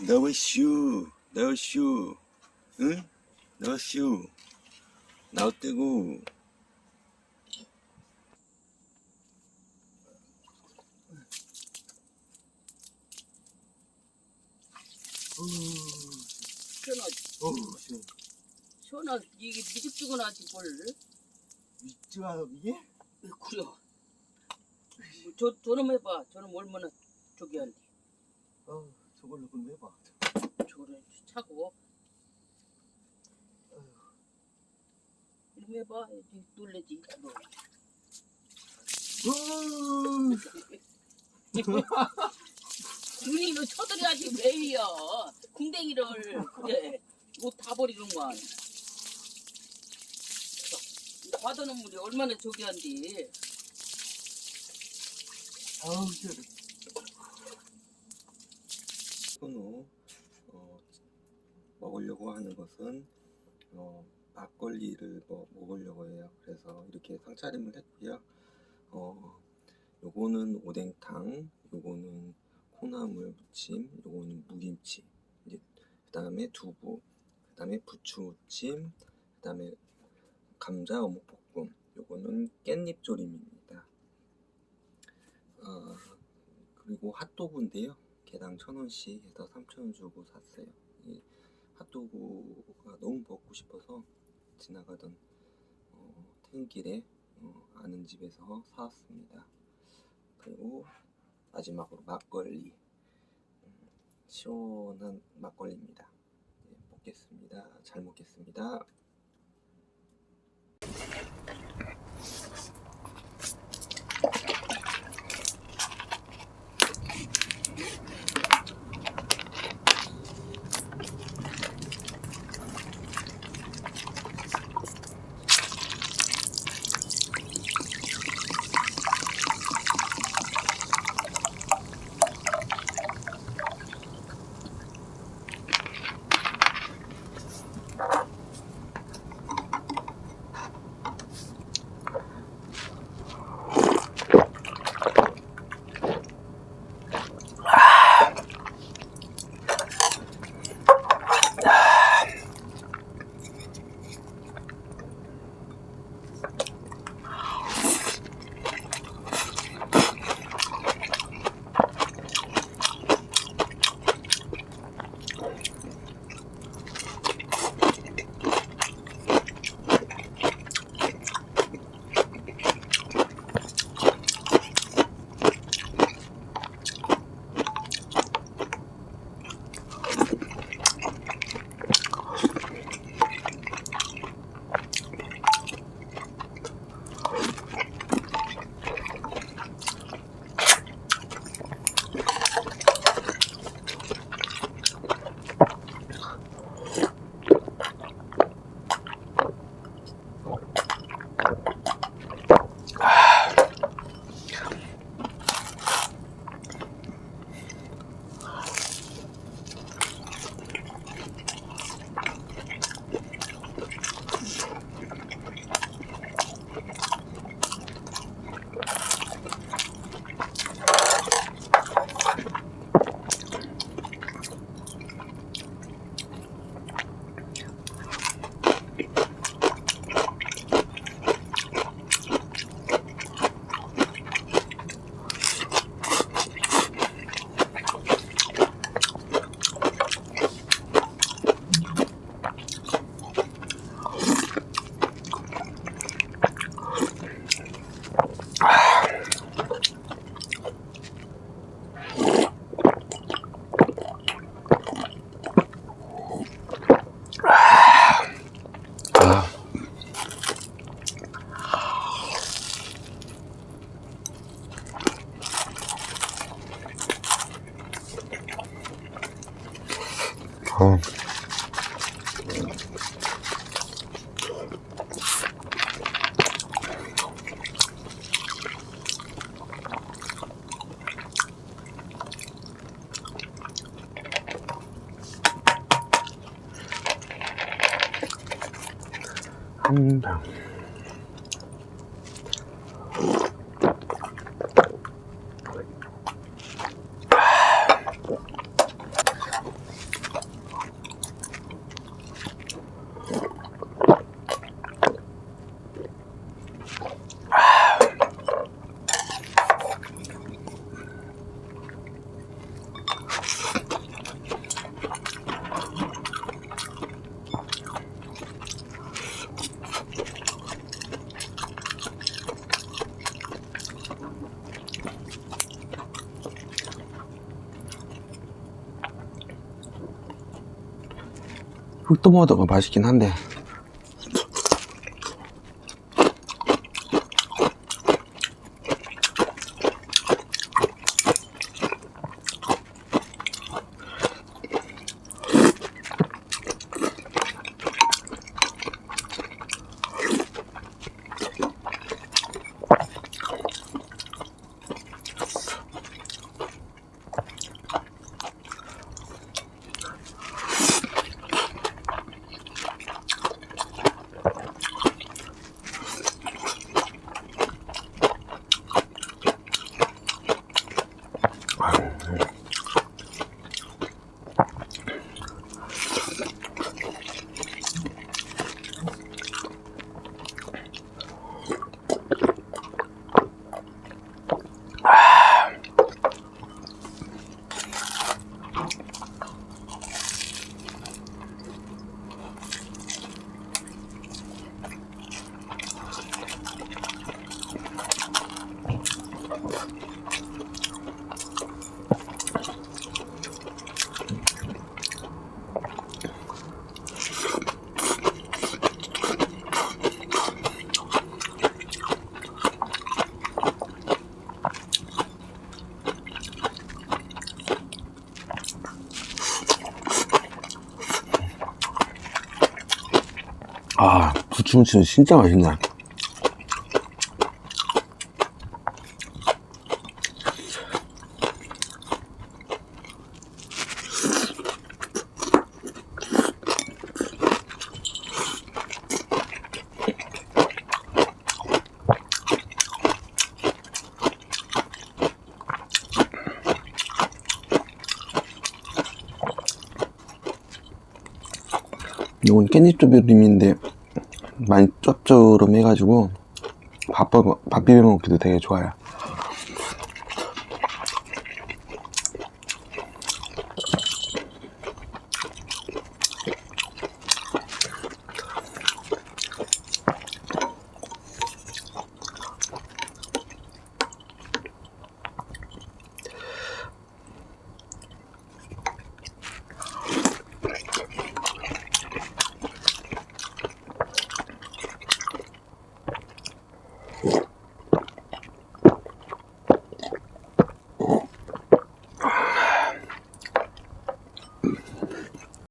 너의 슈, 너의 슈, 응? 너의 슈, 나우 뜨고. 시원하지. 어우, 시원. 시원하지. 이게 미집지근하지 뭘. 있지가 이게? 그래. 뭐 저, 저놈 해봐. 저놈 얼마나 저기 한디. 어, 저걸로 그럼 해봐. 저거를 차고. 이름 해봐. 놀래지. 뭐. 어, 군인으로 쳐들여야지 왜요? 궁뎅이를 그래. 옷다 버리는구만. 받아놓은 물이 얼마나 저기 한디. 아우, 시원해. 후 어, 먹으려고 하는 것은 어, 막걸리를 뭐, 먹으려고 해요. 그래서 이렇게 상차림을 했고요. 어, 요거는 오뎅탕, 요거는 콩나물 무침, 요거는 무김치. 이제 그 다음에 두부, 그 다음에 부추 무침, 그 다음에 감자 어묵 볶음. 요거는 깻잎 조림입니다. 어, 그리고 핫도그인데요. 개당 천 원씩 해서 삼천 원 주고 샀어요. 이 핫도그가 너무 먹고 싶어서 지나가던 어, 퇴근길에 어, 아는 집에서 사왔습니다. 그리고 마지막으로 막걸리 음, 시원한 막걸리입니다. 네, 먹겠습니다. 잘 먹겠습니다. 흑도모도가 맛있긴 한데 pagam. 아 부추무침은 진짜 맛있네 이건 깻잎 조림인데 많이 짭조름해가지고 밥, 밥 비벼 먹기도 되게 좋아요